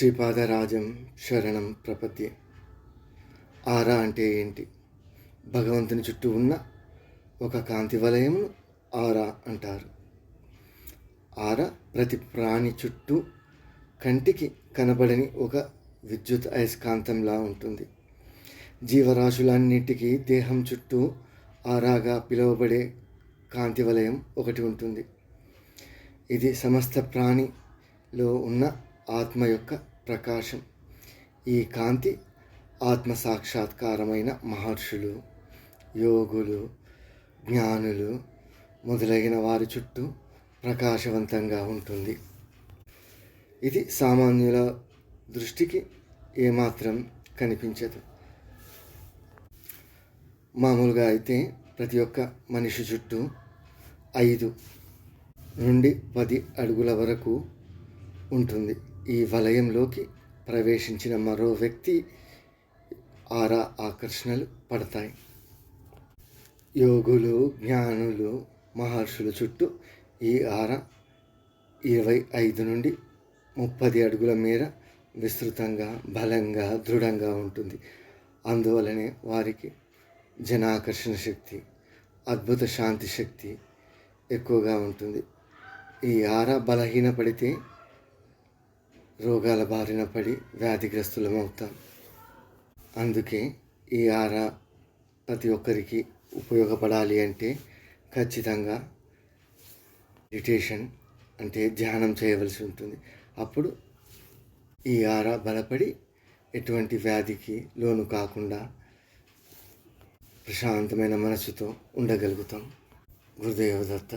శ్రీపాదరాజం శరణం ప్రపత్తి ఆరా అంటే ఏంటి? భగవంతుని చుట్టూ ఉన్న ఒక కాంతి వలయంను ఆరా అంటారు. ఆర ప్రతి ప్రాణి చుట్టూ కంటికి కనబడని ఒక విద్యుత్ అయస్కాంతంలా ఉంటుంది. జీవరాశులన్నిటికీ దేహం చుట్టూ ఆరాగా పిలువబడే కాంతి వలయం ఒకటి ఉంటుంది. ఇది సమస్త ప్రాణిలో ఉన్న ఆత్మ యొక్క ప్రకాశం. ఈ కాంతి ఆత్మ సాక్షాత్కారమైన మహర్షులు యోగులు జ్ఞానులు మొదలైన వారి చుట్టూ ప్రకాశవంతంగా ఉంటుంది. ఇది సామాన్యుల దృష్టికి ఏమాత్రం కనిపించదు. మామూలుగా అయితే ప్రతి ఒక్క మనిషి చుట్టూ ఐదు నుండి పది అడుగుల వరకు ఉంటుంది. ఈ వలయంలోకి ప్రవేశించిన మరో వ్యక్తి ఆరా ఆకర్షణలు పడతాయి. యోగులు జ్ఞానులు మహర్షుల చుట్టూ ఈ ఆర ఇరవై ఐదు నుండి ముప్పది అడుగుల మేర విస్తృతంగా బలంగా దృఢంగా ఉంటుంది. అందువలనే వారికి జనాకర్షణ శక్తి అద్భుత శాంతి శక్తి ఎక్కువగా ఉంటుంది. ఈ ఆర బలహీనపడితే రోగాల బారిన పడి వ్యాధిగ్రస్తులమవుతాం అందుకే ఈ ఆర ప్రతి ఒక్కరికి ఉపయోగపడాలి అంటే ఖచ్చితంగా మెడిటేషన్ అంటే ధ్యానం చేయవలసి ఉంటుంది. అప్పుడు ఈ ఆర బలపడి ఎటువంటి వ్యాధికి లోను కాకుండా ప్రశాంతమైన మనసుతో ఉండగలుగుతాం. గురుదేవదత్త